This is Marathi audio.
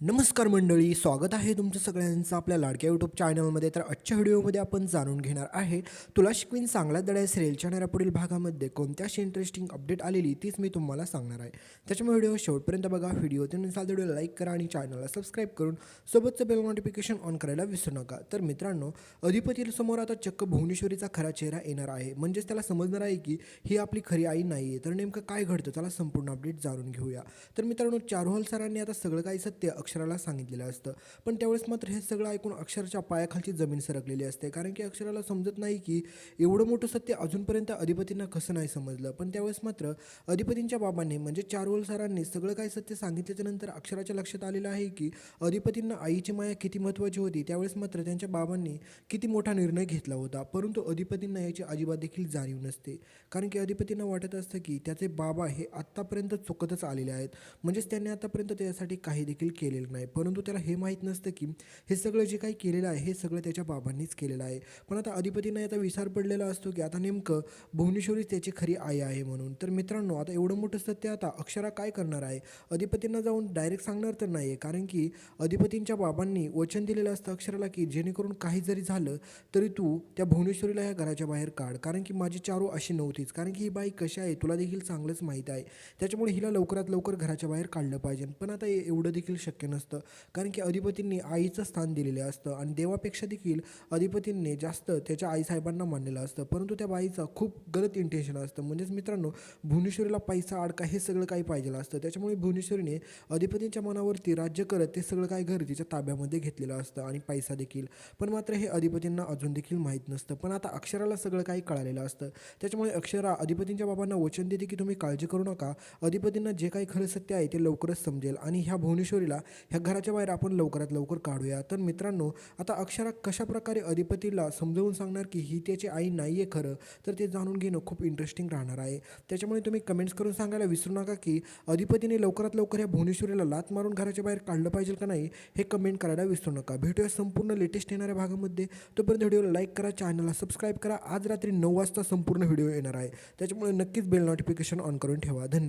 नमस्कार मंडळी स्वागत आहे तुमचं सगळ्यांचं आपल्या लाडक्या यूट्यूब चॅनलमध्ये तर आजच्या व्हिडिओमध्ये आपण जाणून घेणार आहे तुला शिकवीन चांगला दड्या सिरियलच्या येणाऱ्या पुढील भागामध्ये कोणत्याशी इंटरेस्टिंग अपडेट आलेली तीच मी तुम्हाला सांगणार आहे. त्याच्यामुळे व्हिडिओ शेवटपर्यंत बघा व्हिडिओ तुम्ही व्हिडिओ लाईक करा आणि चॅनलला सबस्क्राईब करून सोबतचं बेल नोटिफिकेशन ऑन करायला विसरू नका. तर मित्रांनो अधिपतीसमोर आता चक्क भुवनेश्वरीचा खरा चेहरा येणार आहे. म्हणजेच त्याला समजणार आहे की ही आपली खरी आई नाही आहे तर नेमकं काय घडतं? त्याला संपूर्ण अपडेट जाणून घेऊया. तर मित्रांनो चारुहल सरांनी आता सगळं काही सत्य अक्षराला सांगितलेलं असतं. पण त्यावेळेस मात्र हे सगळं ऐकून अक्षराच्या पायाखालची जमीन सरकलेली असते. कारण की अक्षराला समजत नाही की एवढं मोठं सत्य अजूनपर्यंत अधिपतींना कसं नाही समजलं. पण त्यावेळेस मात्र अधिपतींच्या बाबांनी म्हणजे चारोल सरांनी सगळं काही सत्य सांगितल्याच्या नंतर अक्षराच्या लक्षात आलेलं आहे की अधिपतींना आईची माया किती महत्त्वाची होती त्यावेळेस मात्र त्यांच्या बाबांनी किती मोठा निर्णय घेतला होता. परंतु अधिपतींना याची अजिबात देखील जाणीव नसते. कारण की अधिपतींना वाटत असतं की त्याचे बाबा हे आत्तापर्यंत चुकतच आलेले आहेत. म्हणजेच त्यांनी आतापर्यंत त्यासाठी काही देखील केलेलं नाही. परंतु त्याला हे माहीत नसतं की हे सगळं जे काही केलेलं आहे हे सगळं त्याच्या बाबांनीच केलेलं आहे. पण आता अधिपतींना याचा विचार पडलेला असतो की आता नेमकं भुवनेश्वरीच त्याची खरी आई आहे म्हणून. तर मित्रांनो आता एवढं मोठं सत्य आता अक्षरा काय करणार आहे? अधिपतींना जाऊन डायरेक्ट सांगणार तर नाही आहे कारण की अधिपतींच्या बाबांनी वचन दिलेलं असतं अक्षराला की जेणेकरून काही जरी झालं तरी तू त्या भुवनेश्वरीला या घराच्या बाहेर काढ. कारण की माझी चारू अशी नव्हतीच. कारण की ही बाई कशी आहे तुला देखील चांगलंच माहीत आहे. त्याच्यामुळे हिला लवकरात लवकर घराच्या बाहेर काढलं पाहिजे. पण आता एवढं देखील शक्य नसतं. कारण की अधिपतींनी आईचं स्थान दिलेलं असतं आणि देवापेक्षा देखील अधिपतींनी जास्त त्याच्या आईसाहेबांना मानलेलं असतं. परंतु त्या बाईचं खूप गलत इंटेन्शन असतं. म्हणजेच मित्रांनो भुवनेश्वरीला पैसा अडका हे सगळं काही पाहिजे असतं. त्याच्यामुळे भुवनेश्वरीने अधिपतींच्या मनावरती राज्य करत ते सगळं काही घर तिच्या ताब्यामध्ये घेतलेलं असतं आणि पैसा देखील. पण मात्र हे अधिपतींना अजून देखील माहीत नसतं. पण आता अक्षराला सगळं काही कळालेलं असतं. त्याच्यामुळे अक्षरा अधिपतींच्या बाबांना वचन देते की तुम्ही काळजी करू नका. अधिपतींना जे काही खरं सत्य आहे ते लवकरच समजेल आणि ह्या भुवनेश्वरीला ह्या घराच्या बाहेर आपण लवकरात लवकर काढूया. तर मित्रांनो आता अक्षरा कशा प्रकारे अधिपतीला समजावून सांगणार की ही त्याची आई नाही आहे खरं तर ते जाणून घेणं खूप इंटरेस्टिंग राहणार आहे. त्याच्यामुळे तुम्ही कमेंट्स करून सांगायला विसरू नका की अधिपतीने लवकरात लवकर या भुवनेश्वरीला लात मारून घराच्या बाहेर काढलं पाहिजे का नाही हे कमेंट करायला विसरू नका. भेटूया संपूर्ण लेटेस्ट येणाऱ्या भागामध्ये. तोपर्यंत व्हिडिओला लाईक करा चॅनलला सबस्क्राईब करा. आज रात्री नऊ वाजता संपूर्ण व्हिडिओ येणार आहे. त्याच्यामुळे नक्कीच बेल नोटिफिकेशन ऑन करून ठेवा. धन्यवाद.